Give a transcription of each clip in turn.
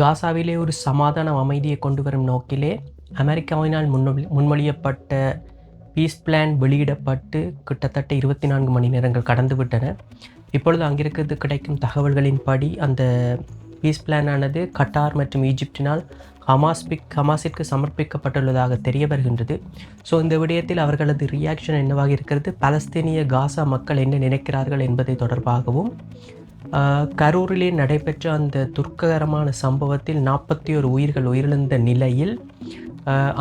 காசாவிலே ஒரு சமாதான அமைதியை கொண்டு வரும் நோக்கிலே அமெரிக்காவினால் முன்மொழி முன்மொழியப்பட்ட பீஸ் பிளான் வெளியிடப்பட்டு கிட்டத்தட்ட இருபத்தி நான்கு மணி நேரங்கள் கடந்துவிட்டன இப்பொழுது அங்கிருக்கிறது கிடைக்கும் தகவல்களின்படி அந்த பீஸ் பிளானானது கட்டார் மற்றும் ஈஜிப்டினால் ஹமாஸ்பிக் ஹமாஸிற்கு சமர்ப்பிக்கப்பட்டுள்ளதாக தெரிய வருகின்றது. ஸோ இந்த விடயத்தில் அவர்களது ரியாக்ஷன் என்னவாக இருக்கிறது? பலஸ்தீனிய காசா மக்கள் என்ன நினைக்கிறார்கள் என்பதை தொடர்பாகவும் கரூரிலே நடைபெற்ற அந்த துர்க்ககரமான சம்பவத்தில் நாற்பத்தி ஒரு உயிர்கள் உயிரிழந்த நிலையில்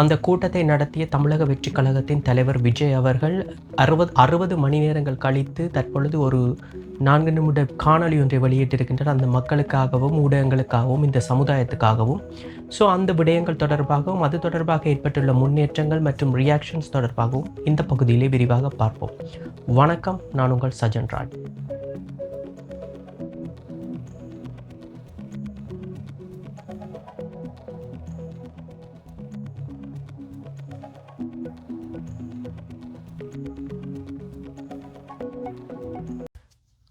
அந்த கூட்டத்தை நடத்திய தமிழக வெற்றி கழகத்தின் தலைவர் விஜய் அவர்கள் அறுபது அறுபது மணி நேரங்கள் கழித்து தற்பொழுது ஒரு நான்கு நிமிட காணொளி ஒன்றை வெளியிட்டிருக்கின்றனர் அந்த மக்களுக்காகவும் ஊடகங்களுக்காகவும் இந்த சமுதாயத்துக்காகவும். ஸோ அந்த விடயங்கள் தொடர்பாகவும் அது தொடர்பாக ஏற்பட்டுள்ள முன்னேற்றங்கள் மற்றும் ரியாக்ஷன்ஸ் தொடர்பாகவும் இந்த பகுதியிலே விரிவாக பார்ப்போம். வணக்கம் நான் உங்கள் சஜன் ராஜ்.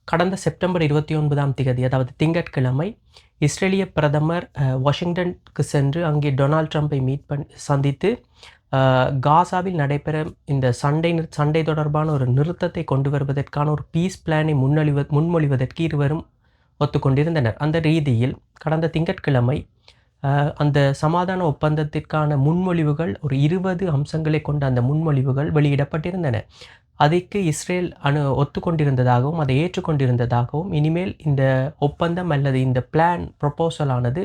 கடந்த செப்டம்பர் இருபத்தி ஒன்பதாம் தேதி அதாவது திங்கட்கிழமை இஸ்ரேலிய பிரதமர் வாஷிங்டனுக்கு சென்று அங்கே டொனால்ட் ட்ரம்ப்பை மீட் பண் சந்தித்து காசாவில் நடைபெற இந்த சண்டை நிறு- சண்டை தொடர்பான ஒரு நிறுத்தத்தை கொண்டு வருவதற்கான ஒரு பீஸ் பிளானை முன்னொழிவ முன்மொழிவதற்கு இருவரும் ஒத்துக்கொண்டிருந்தனர். அந்த ரீதியில் கடந்த திங்கட்கிழமை அந்த சமாதான ஒப்பந்தத்திற்கான முன்மொழிவுகள் ஒரு இருபது அம்சங்களை கொண்ட அந்த முன்மொழிவுகள் வெளியிடப்பட்டிருந்தன. அதற்கு இஸ்ரேல் அணு ஒத்துக்கொண்டிருந்ததாகவும் அதை ஏற்றுக்கொண்டிருந்ததாகவும் இனிமேல் இந்த ஒப்பந்தம் அல்லது இந்த பிளான் ப்ரொபோசல் ஆனது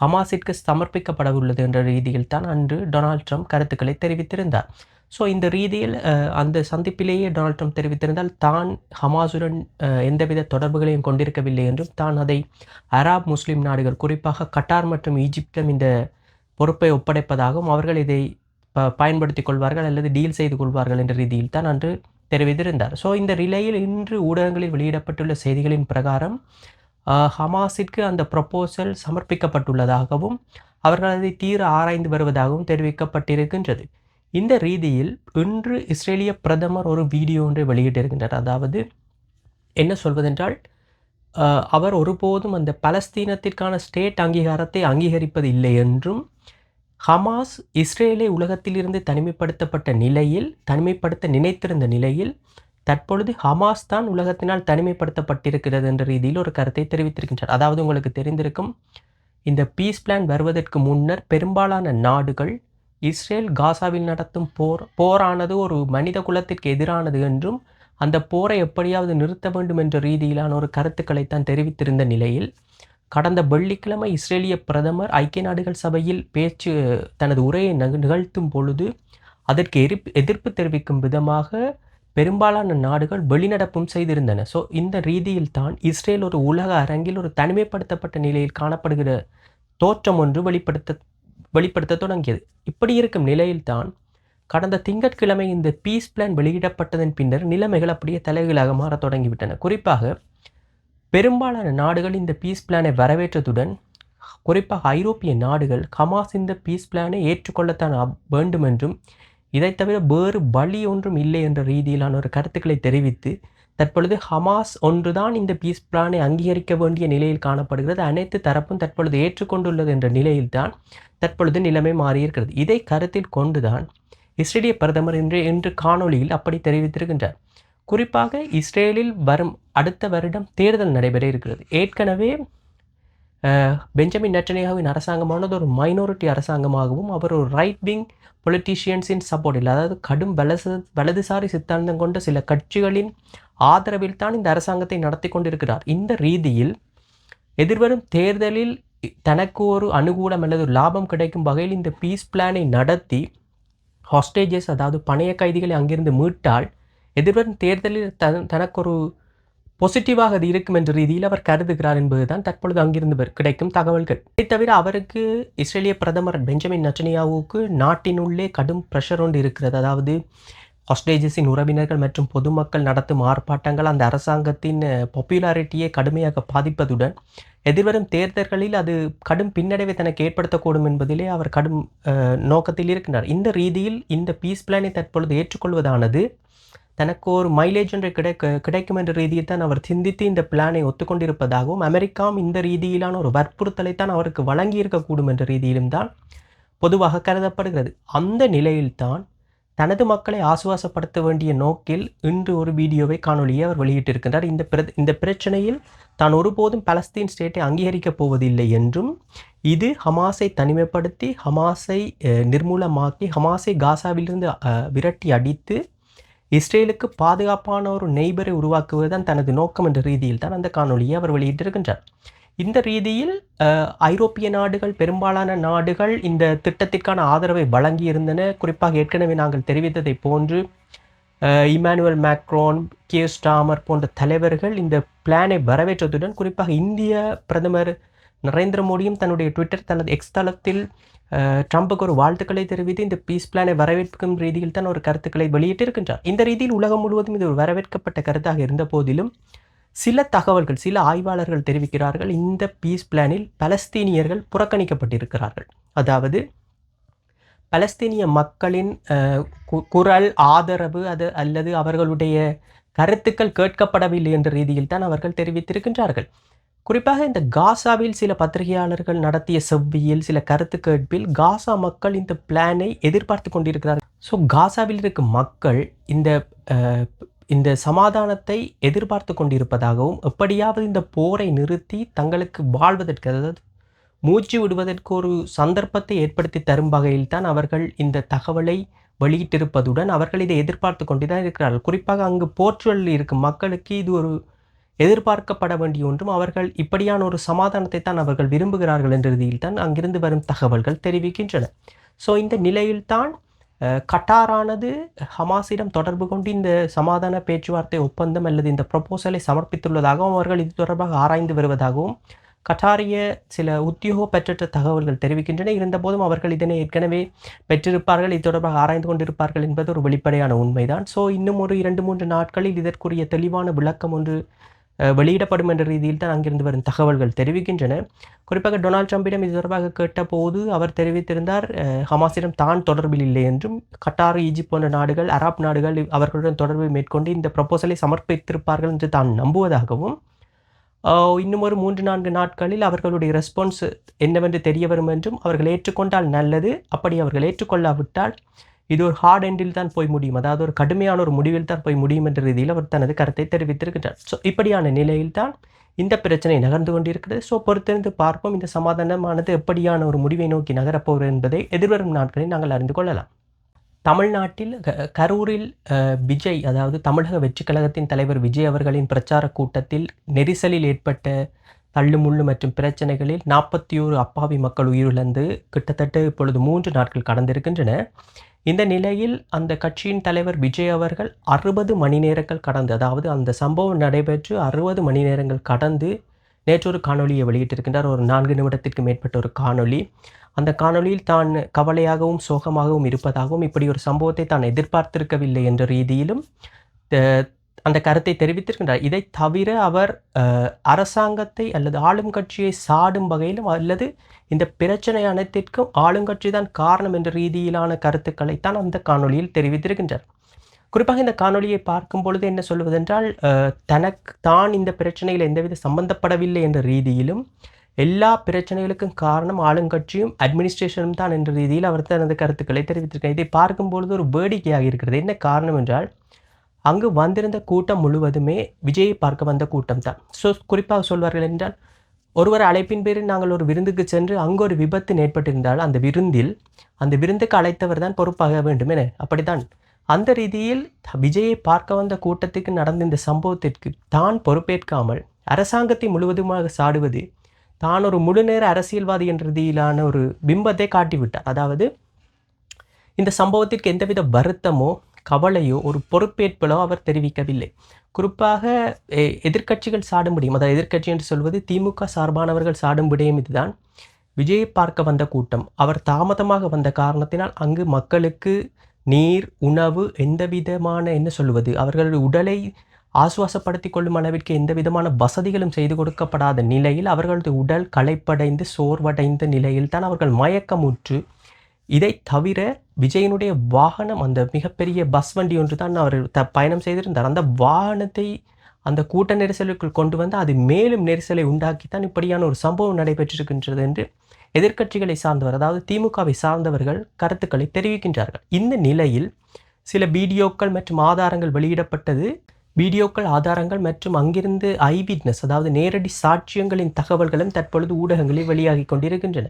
ஹமாஸிற்கு சமர்ப்பிக்கப்படவுள்ளது என்ற ரீதியில் தான் அன்று டொனால்ட் ட்ரம்ப் கருத்துக்களை தெரிவித்திருந்தார். ஸோ இந்த ரீதியில் அந்த சந்திப்பிலேயே டொனால்ட் ட்ரம்ப் தெரிவித்திருந்தால் தான் ஹமாஸுடன் எந்தவித தொடர்புகளையும் கொண்டிருக்கவில்லை என்றும் தான் அதை அராப் முஸ்லீம் நாடுகள் குறிப்பாக கட்டார் மற்றும் ஈஜிப்டம் இந்த பொறுப்பை ஒப்படைப்பதாகவும் அவர்கள் இதை ப பயன்படுத்திக் கொள்வார்கள் அல்லது டீல் செய்து கொள்வார்கள் என்ற ரீதியில் தான் அன்று தெரிவித்திருந்தார். ஸோ இந்த நிலையில் இன்று ஊடகங்களில் வெளியிடப்பட்டுள்ள செய்திகளின் பிரகாரம் ஹமாஸிற்கு அந்த ப்ரப்போசல் சமர்ப்பிக்கப்பட்டுள்ளதாகவும் அவர்கள் அதை தீர ஆராய்ந்து வருவதாகவும் தெரிவிக்கப்பட்டிருக்கின்றது. இந்த ரீதியில் இன்று இஸ்ரேலிய பிரதமர் ஒரு வீடியோ ஒன்றை வெளியிட்டிருக்கின்றார். அதாவது என்ன சொல்வதென்றால் அவர் ஒருபோதும் அந்த பலஸ்தீனத்திற்கான ஸ்டேட் அங்கீகாரத்தை அங்கீகரிப்பது இல்லை என்றும் ஹமாஸ் இஸ்ரேலை உலகத்திலிருந்து தனிமைப்படுத்தப்பட்ட நிலையில் தனிமைப்படுத்த நினைத்திருந்த நிலையில் தற்பொழுது ஹமாஸ் தான் உலகத்தினால் தனிமைப்படுத்தப்பட்டிருக்கிறது என்ற ரீதியில் ஒரு கருத்தை தெரிவித்திருக்கின்றார். அதாவது உங்களுக்கு தெரிந்திருக்கும் இந்த பீஸ் பிளான் வருவதற்கு முன்னர் பெரும்பாலான நாடுகள் இஸ்ரேல் காசாவில் நடத்தும் போர் போரானது ஒரு மனித குலத்திற்கு எதிரானது என்றும் அந்த போரை எப்படியாவது நிறுத்த வேண்டும் என்ற ரீதியிலான ஒரு கருத்துக்களை தான் தெரிவித்திருந்த நிலையில் கடந்த வெள்ளிக்கிழமை இஸ்ரேலிய பிரதமர் ஐக்கிய நாடுகள் சபையில் பேச்சு தனது உரையை நிகழ்த்தும் பொழுது அதற்கு எதிர்ப்பு எதிர்ப்பு தெரிவிக்கும் விதமாக பெரும்பாலான நாடுகள் வெளிநடப்பும் செய்திருந்தன. ஸோ இந்த ரீதியில் தான் இஸ்ரேல் ஒரு உலக அரங்கில் ஒரு தனிமைப்படுத்தப்பட்ட நிலையில் காணப்படுகிற தோற்றம் ஒன்று வெளிப்படுத்த வெளிப்படுத்த தொடங்கியது. இப்படி இருக்கும் நிலையில்தான் கடந்த திங்கட்கிழமை இந்த பீஸ் பிளான் வெளியிடப்பட்டதன் பின்னர் நிலைமைகள் அப்படியே தலைகளாக மாறத் தொடங்கிவிட்டன. குறிப்பாக பெரும்பாலான நாடுகள் இந்த பீஸ் பிளானை வரவேற்றதுடன் குறிப்பாக ஐரோப்பிய நாடுகள் ஹமாஸ் இந்த பீஸ் பிளானை ஏற்றுக்கொள்ளத்தான் வேண்டும் என்றும் இதை தவிர வேறு வழி ஒன்றும் இல்லை என்ற ரீதியிலான ஒரு கருத்துக்களை தெரிவித்து தற்பொழுது ஹமாஸ் ஒன்றுதான் இந்த பீஸ் பிளானை அங்கீகரிக்க வேண்டிய நிலையில் காணப்படுகிறது. அனைத்து தரப்பும் தற்பொழுது ஏற்றுக்கொண்டுள்ளது என்ற நிலையில்தான் தற்பொழுது நிலைமை மாறியிருக்கிறது. இதை கருத்தில் கொண்டுதான் இஸ்ரேலிய பிரதமர் இன்று இன்று காணொளியில் அப்படி தெரிவித்திருக்கின்றார். குறிப்பாக இஸ்ரேலில் வரும் அடுத்த வருடம் தேர்தல் நடைபெற இருக்கிறது. ஏற்கனவே பெஞ்சமின் நெட்டனியாவின் அரசாங்கமானது ஒரு மைனாரிட்டி அரசாங்கமாகவும் அவர் ஒரு ரைட் விங் பொலிட்டீஷியன்ஸின் இல்லை அதாவது கடும் வலது வலதுசாரி சித்தாந்தம் கொண்ட சில கட்சிகளின் ஆதரவில் தான் இந்த அரசாங்கத்தை நடத்தி கொண்டிருக்கிறார். இந்த ரீதியில் எதிர்வரும் தேர்தலில் தனக்கு ஒரு அனுகூலம் அல்லது ஒரு லாபம் கிடைக்கும் வகையில் இந்த பீஸ் பிளானை நடத்தி ஹாஸ்டேஜஸ் அதாவது பணைய கைதிகளை அங்கிருந்து மீட்டால் எதிர்வரும் தேர்தலில் தன் தனக்கு ஒரு பாசிட்டிவாக அது இருக்கும் என்ற ரீதியில் அவர் கருதுகிறார் என்பதுதான் தற்பொழுது அங்கிருந்து கிடைக்கும் தகவல்கள். இதை தவிர அவருக்கு இஸ்ரேலிய பிரதமர் பெஞ்சமின் நட்டனியாவுக்கு நாட்டினுள்ளே கடும் ப்ரெஷர் ஒன்று இருக்கிறது. அதாவது ஹாஸ்டேஜஸின் உறவினர்கள் மற்றும் பொதுமக்கள் நடத்தும் ஆர்ப்பாட்டங்கள் அந்த அரசாங்கத்தின் பாப்புலாரிட்டியை கடுமையாக பாதிப்பதுடன் எதிர்வரும் தேர்தல்களில் அது கடும் பின்னடைவை தனக்கு ஏற்படுத்தக்கூடும் என்பதிலே அவர் கடும் நோக்கத்தில் இருக்கின்றார் இந்த ரீதியில் இந்த பீஸ் பிளானை தற்பொழுது ஏற்றுக்கொள்வதானது தனக்கு ஒரு மைலேஜ் என்று கிடைக்க கிடைக்கும் என்ற ரீதியில் தான் அவர் சிந்தித்து இந்த பிளானை ஒத்துக்கொண்டிருப்பதாகவும் அமெரிக்காவும் இந்த ரீதியிலான ஒரு வற்புறுத்தலை தான் அவருக்கு வழங்கியிருக்கக்கூடும் என்ற ரீதியிலும் தான் பொதுவாக கருதப்படுகிறது. அந்த நிலையில்தான் தனது மக்களை ஆசுவாசப்படுத்த வேண்டிய நோக்கில் இன்று ஒரு வீடியோவை காணொலியை அவர் வெளியிட்டிருக்கின்றார். இந்த பிர இந்த பிரச்சனையில் தான் ஒருபோதும் பலஸ்தீன் ஸ்டேட்டை அங்கீகரிக்கப் போவதில்லை என்றும் இது ஹமாஸை தனிமைப்படுத்தி ஹமாஸை நிர்மூலமாக்கி ஹமாஸை காசாவிலிருந்து விரட்டி அடித்து இஸ்ரேலுக்கு பாதுகாப்பான ஒரு நெய்பரை உருவாக்குவதுதான் தனது நோக்கம் என்ற ரீதியில் தான் அந்த காணொலியை அவர் வெளியிட்டிருக்கின்றார். இந்த ரீதியில் ஐரோப்பிய நாடுகள் பெரும்பாலான நாடுகள் இந்த திட்டத்திற்கான ஆதரவை வழங்கியிருந்தன. குறிப்பாக ஏற்கனவே நாங்கள் தெரிவித்ததை போன்று இமானுவல் மேக்ரோன் கே. ஸ்டாமர் போன்ற தலைவர்கள் இந்த பிளானை வரவேற்றதுடன் குறிப்பாக இந்திய பிரதமர் நரேந்திர மோடியும் தன்னுடைய ட்விட்டர் தனது எக்ஸ் தளத்தில் ட்ரம்புக்கு ஒரு வாழ்த்துக்களை தெரிவித்து இந்த பீஸ் பிளானை வரவேற்கும் ரீதியில் தான் ஒரு கருத்துக்களை வெளியிட்டிருக்கின்றார். இந்த ரீதியில் உலகம் முழுவதும் இது ஒரு வரவேற்கப்பட்ட கருத்தாக இருந்த போதிலும் சில தகவல்கள் சில ஆய்வாளர்கள் தெரிவிக்கிறார்கள் இந்த பீஸ் பிளானில் பலஸ்தீனியர்கள் புறக்கணிக்கப்பட்டிருக்கிறார்கள். அதாவது பலஸ்தீனிய மக்களின் கு- குரல் ஆதரவு அது அல்லது அவர்களுடைய கருத்துக்கள் கேட்கப்படவில்லை என்ற ரீதியில் தான் அவர்கள் தெரிவித்திருக்கின்றார்கள். குறிப்பாக இந்த காசாவில் சில பத்திரிகையாளர்கள் நடத்திய செவ்வியில் சில கருத்து கேட்பில் காசா மக்கள் இந்த பிளானை எதிர்பார்த்து கொண்டிருக்கிறார்கள். ஸோ காசாவில் இருக்கும் மக்கள் இந்த இந்த சமாதானத்தை எதிர்பார்த்து கொண்டிருப்பதாகவும் எப்படியாவது இந்த போரை நிறுத்தி தங்களுக்கு வாழ்வதற்கு அதாவது மூச்சு விடுவதற்கு ஒரு சந்தர்ப்பத்தை ஏற்படுத்தி தரும் வகையில் தான் அவர்கள் இந்த தகவலை வெளியிட்டிருப்பதுடன் அவர்கள் இதை எதிர்பார்த்து கொண்டு தான் இருக்கிறார்கள். குறிப்பாக அங்கு போர்ச்சுவலில் இருக்கும் மக்களுக்கு இது ஒரு எதிர்பார்க்கப்பட வேண்டிய ஒன்றும் அவர்கள் இப்படியான ஒரு சமாதானத்தை தான் அவர்கள் விரும்புகிறார்கள் என்ற ரீதியில் தான் அங்கிருந்து வரும் தகவல்கள் தெரிவிக்கின்றன. ஸோ இந்த நிலையில்தான் கட்டாரானது ஹமாஸிடம் தொடர்பு கொண்டு இந்த சமாதான பேச்சுவார்த்தை ஒப்பந்தம் அல்லது இந்த ப்ரொபோசலை சமர்ப்பித்துள்ளதாகவும் அவர்கள் இது தொடர்பாக ஆராய்ந்து வருவதாகவும் கட்டாரிய சில உத்தியோக பெற்ற தகவல்கள் தெரிவிக்கின்றன. இருந்தபோதும் அவர்கள் இதனை ஏற்கனவே பெற்றிருப்பார்கள் இது தொடர்பாக ஆராய்ந்து கொண்டிருப்பார்கள் என்பது ஒரு வெளிப்படையான உண்மைதான். ஸோ இன்னும் ஒரு இரண்டு மூன்று நாட்களில் இதற்குரிய தெளிவான விளக்கம் ஒன்று வெளியிடப்படும் என்ற ரீதியில் தான் அங்கிருந்து வரும் தகவல்கள் தெரிவிக்கின்றன. குறிப்பாக டொனால்ட் ட்ரம்பிடம் இது தொடர்பாக கேட்டபோது அவர் தெரிவித்திருந்தார் ஹமாஸிடம் தான் தொடர்பில் இல்லை என்றும் கட்டார் ஈஜிப்ட் போன்ற நாடுகள் அராப் நாடுகள் அவர்களுடன் தொடர்பை மேற்கொண்டு இந்த ப்ரப்போசலை சமர்ப்பித்திருப்பார்கள் என்று தான் நம்புவதாகவும் இன்னும் ஒரு மூன்று நான்கு நாட்களில் அவர்களுடைய ரெஸ்பான்ஸ் என்னவென்று தெரிய வரும் என்றும் அவர்கள் ஏற்றுக்கொண்டால் நல்லது. அப்படி அவர்கள் ஏற்றுக்கொள்ளாவிட்டால் இது ஒரு ஹார்ட் எண்டில் தான் போய் முடியும். அதாவது ஒரு கடுமையான ஒரு முடிவில் தான் போய் முடியும் என்ற ரீதியில் அவர் தனது கருத்தை தெரிவித்திருக்கின்றார். ஸோ இப்படியான நிலையில் தான் இந்த பிரச்சனை நகர்ந்து கொண்டிருக்கிறது. ஸோ பொறுத்திருந்து பார்ப்போம். இந்த சமாதானமானது எப்படியான ஒரு முடிவை நோக்கி நகரப்போகிறது என்பதை எதிர்வரும் நாட்களில் நாங்கள் அறிந்து கொள்ளலாம். தமிழ்நாட்டில் க- கரூரில் விஜய் அதாவது தமிழக வெற்றிக் கழகத்தின் தலைவர் விஜய் அவர்களின் பிரச்சார கூட்டத்தில் நெரிசலில் ஏற்பட்ட தள்ளுமுள்ளு மற்றும் பிரச்சனைகளில் நாற்பத்தி ஓரு அப்பாவி மக்கள் உயிரிழந்து கிட்டத்தட்ட இப்பொழுது மூன்று நாட்கள் கடந்திருக்கின்றன. இந்த நிலையில் அந்த கட்சியின் தலைவர் விஜய் அவர்கள் அறுபது மணி நேரங்கள் கடந்து அதாவது அந்த சம்பவம் நடைபெற்று அறுபது மணி நேரங்கள் கடந்து நேற்று ஒரு காணொலியை வெளியிட்டிருக்கின்றார். ஒரு நான்கு நிமிடத்திற்கு மேற்பட்ட ஒரு காணொளி. அந்த காணொளியில் தான் கவலையாகவும் சோகமாகவும் இருப்பதாகவும் இப்படி ஒரு சம்பவத்தை தான் எதிர்பார்த்திருக்கவில்லை என்ற ரீதியிலும் த- அந்த கருத்தை தெரிவித்திருக்கின்றார். இதை தவிர அவர் அரசாங்கத்தை அல்லது ஆளும் கட்சியை சாடும் வகையிலும் அல்லது இந்த பிரச்சனை அனைத்திற்கும் ஆளுங்கட்சி தான் காரணம் என்ற ரீதியிலான கருத்துக்களைத்தான் அந்த காணொளியில் தெரிவித்திருக்கின்றார். குறிப்பாக இந்த காணொளியை பார்க்கும் பொழுது என்ன சொல்வதென்றால் தனக்கு தான் இந்த பிரச்சனையில் எந்தவித சம்பந்தப்படவில்லை என்ற ரீதியிலும் எல்லா பிரச்சனைகளுக்கும் காரணம் ஆளுங்கட்சியும் அட்மினிஸ்ட்ரேஷனும் தான் என்ற ரீதியில் அவர் தனது கருத்துக்களை தெரிவித்திருக்கார் இதை பார்க்கும் பொழுது ஒரு வேடிக்கையாக இருக்கிறது. என்ன காரணம் என்றால் அங்கு வந்திருந்த கூட்டம் முழுவதுமே விஜயை பார்க்க வந்த கூட்டம் தான் ஸோ குறிப்பாக சொல்வார்கள் என்றால் ஒருவர் அழைப்பின் பேரில் நாங்கள் ஒரு விருந்துக்கு சென்று அங்கு ஒரு விபத்து ஏற்பட்டிருந்தால் அந்த விருந்தில் அந்த விருந்துக்கு அழைத்தவர் தான் பொறுப்பாக வேண்டும் என. அப்படித்தான் அந்த ரீதியில் விஜயை பார்க்க வந்த கூட்டத்துக்கு நடந்த இந்த சம்பவத்திற்கு தான் பொறுப்பேற்காமல் அரசாங்கத்தை முழுவதுமாக சாடுவது தான் ஒரு முழுநேர அரசியல்வாதி என்ற ரீதியிலான ஒரு பிம்பத்தை காட்டிவிட்டார். அதாவது இந்த சம்பவத்திற்கு எந்தவித வருத்தமோ கவலையோ ஒரு பொறுப்பேற்பலோ அவர் தெரிவிக்கவில்லை. குறிப்பாக எ- எதிர்க்கட்சிகள் சாடும் விடயம் அதாவது எதிர்க்கட்சி என்று சொல்வது திமுக சார்பானவர்கள் சாடும் விடயம் இதுதான். விஜயை பார்க்க வந்த கூட்டம் அவர் தாமதமாக வந்த காரணத்தினால் அங்கு மக்களுக்கு நீர் உணவு எந்த விதமான என்ன சொல்வது அவர்கள் உடலை ஆசுவாசப்படுத்தி கொள்ளும் அளவிற்கு எந்த விதமான வசதிகளும் செய்து கொடுக்கப்படாத நிலையில் அவர்களது உடல் களைப்படைந்து சோர்வடைந்த நிலையில் தான் அவர்கள் மயக்கமுற்று இதை தவிர விஜயனுடைய வாகனம் அந்த மிகப்பெரிய பஸ் வண்டி ஒன்று தான் அவர் த பயணம் செய்திருந்தார். அந்த வாகனத்தை அந்த கூட்ட நெரிசலுக்குள் கொண்டு வந்து அது மேலும் நெரிசலை உண்டாக்கித்தான் இப்படியான ஒரு சம்பவம் நடைபெற்றிருக்கின்றது என்று எதிர்க்கட்சிகளை சார்ந்தவர் அதாவது திமுகவை சார்ந்தவர்கள் கருத்துக்களை தெரிவிக்கின்றார்கள். இந்த நிலையில் சில வீடியோக்கள் மற்றும் ஆதாரங்கள் வெளியிடப்பட்டது. வீடியோக்கள் ஆதாரங்கள் மற்றும் அங்கிருந்து ஐ அதாவது நேரடி சாட்சியங்களின் தகவல்களும் தற்பொழுது ஊடகங்களில் வெளியாகி கொண்டிருக்கின்றன.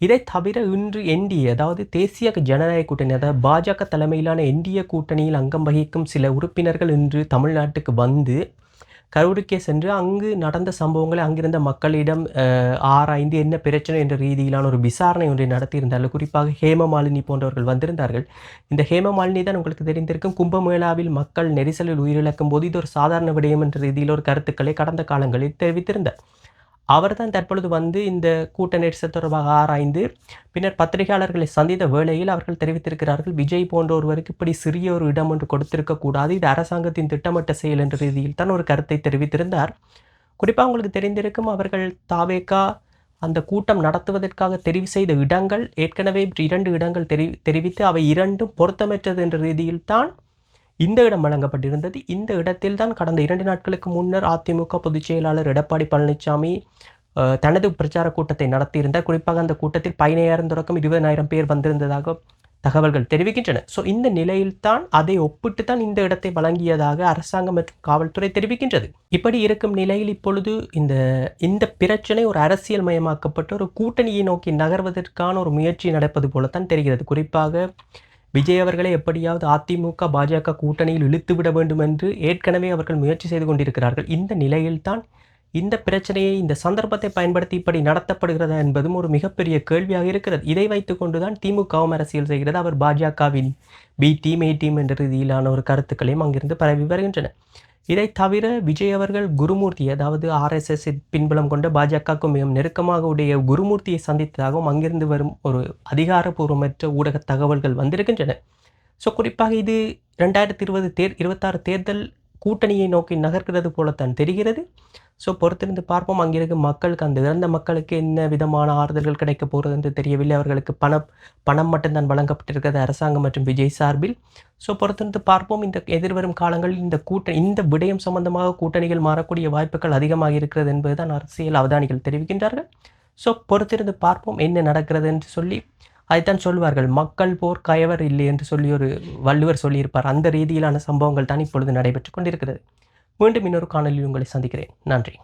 இதை தவிர இன்று என்டிஏ அதாவது தேசிய ஜனநாயக கூட்டணி அதாவது பாஜக தலைமையிலான என்டிஏ கூட்டணியில் அங்கம் வகிக்கும் சில உறுப்பினர்கள் இன்று தமிழ்நாட்டுக்கு வந்து கரூருக்கே சென்று அங்கு நடந்த சம்பவங்களை அங்கிருந்த மக்களிடம் ஆராய்ந்து என்ன பிரச்சனை என்ற ரீதியிலான ஒரு விசாரணை ஒன்றை நடத்தியிருந்தார்கள். குறிப்பாக ஹேமமாலினி போன்றவர்கள் வந்திருந்தார்கள். இந்த ஹேமமாலினி தான் உங்களுக்கு தெரிந்திருக்கும். கும்பமேளாவில் மக்கள் நெரிசலில் உயிரிழக்கும் போது இது ஒரு சாதாரண விடயம் என்ற ரீதியில் ஒரு கருத்துக்களை கடந்த காலங்களில் தெரிவித்திருந்தார். அவர்தான் தற்பொழுது வந்து இந்த கூட்ட நெரிசல் தொடர்பாக ஆராய்ந்து பின்னர் பத்திரிகையாளர்களை சந்தித்த வேளையில் அவர்கள் தெரிவித்திருக்கிறார்கள் விஜய் போன்ற ஒருவருக்கு இப்படி சிறிய ஒரு இடம் ஒன்று கொடுத்திருக்க கூடாது இது அரசாங்கத்தின் திட்டமிட்ட செயல் என்ற ரீதியில் தான் ஒரு கருத்தை தெரிவித்திருந்தார். குறிப்பாக உங்களுக்கு தெரிந்திருக்கும் அவர்கள் தாவேக்கா அந்த கூட்டம் நடத்துவதற்காக தெரிவு செய்த இடங்கள் ஏற்கனவே இரண்டு இடங்கள் தெரி தெரிவித்து அவை இரண்டும் பொருத்தமற்றது என்ற ரீதியில் தான் இந்த இடம் வழங்கப்பட்டிருந்தது. இந்த இடத்தில் தான் கடந்த இரண்டு நாட்களுக்கு முன்னர் அதிமுக பொதுச் செயலாளர் எடப்பாடி பழனிசாமி தனது பிரச்சார கூட்டத்தை நடத்தியிருந்தார். குறிப்பாக அந்த கூட்டத்தில் பதினையாயிரம் தொடக்கம் இருபதாயிரம் பேர் வந்திருந்ததாக தகவல்கள் தெரிவிக்கின்றன. ஸோ இந்த நிலையில்தான் அதை ஒப்பிட்டு தான் இந்த இடத்தை வழங்கியதாக அரசாங்கம் மற்றும் காவல்துறை தெரிவிக்கின்றது. இப்படி இருக்கும் நிலையில் இப்பொழுது இந்த இந்த பிரச்சனை ஒரு அரசியல் மயமாக்கப்பட்டு ஒரு கூட்டணியை நோக்கி நகர்வதற்கான ஒரு முயற்சி நடப்பது போலத்தான் தெரிகிறது. குறிப்பாக விஜய் அவர்களை எப்படியாவது அதிமுக பாஜக கூட்டணியில் இழுத்து விட வேண்டும் என்று ஏற்கனவே அவர்கள் முயற்சி செய்து கொண்டிருக்கிறார்கள். இந்த நிலையில்தான் இந்த பிரச்சனையை இந்த சந்தர்ப்பத்தை பயன்படுத்தி இப்படி நடத்தப்படுகிறதா என்பதும் ஒரு மிகப்பெரிய கேள்வியாக இருக்கிறது. இதை வைத்துக்கொண்டுதான் திமுகவும் அரசியல் செய்கிறது. அவர் பாஜகவின் பி டீம் ஏ டீம் என்ற ரீதியிலான ஒரு கருத்துக்களையும் அங்கிருந்து பரவி வருகின்றன. இதை தவிர விஜய் அவர்கள் குருமூர்த்தி அதாவது ஆர்எஸ்எஸ் பின்புலம் கொண்ட பாஜகவுக்கு மிகவும் நெருக்கமாக உடைய குருமூர்த்தியை சந்தித்ததாகவும் அங்கிருந்து வரும் ஒரு அதிகாரப்பூர்வமற்ற ஊடக தகவல்கள் வந்திருக்கின்றன. ஸோ குறிப்பாக இது ரெண்டாயிரத்தி இருபது தேர் இருபத்தாறு தேர்தல் கூட்டணியை நோக்கி நகர்கிறது போலத்தான் தெரிகிறது. ஸோ பொறுத்திருந்து பார்ப்போம். அங்கிருக்கும் மக்களுக்கு அந்த இறந்த மக்களுக்கு என்ன விதமான ஆறுதல்கள் கிடைக்க போகிறது என்று தெரியவில்லை. அவர்களுக்கு பணம் பணம் மட்டும்தான் வழங்கப்பட்டிருக்கிறது அரசாங்கம் மற்றும் விஜய் சார்பில். ஸோ பொறுத்திருந்து பார்ப்போம். இந்த எதிர்வரும் காலங்களில் இந்த கூட்டணி இந்த விடயம் சம்பந்தமாக கூட்டணிகள் மாறக்கூடிய வாய்ப்புகள் அதிகமாக இருக்கிறது என்பதுதான் அரசியல் அவதானிகள் தெரிவிக்கின்றார்கள். ஸோ பொறுத்திருந்து பார்ப்போம். என்ன நடக்கிறது என்று சொல்லி அதைத்தான் சொல்வார்கள் மக்கள் போர் கயவர் இல்லை என்று சொல்லி ஒரு வள்ளுவர் சொல்லியிருப்பார். அந்த ரீதியிலான சம்பவங்கள் தான் இப்பொழுது நடைபெற்று கொண்டிருக்கிறது. மீண்டும் இன்னொரு காணொலியில் உங்களை சந்திக்கிறேன். நன்றி.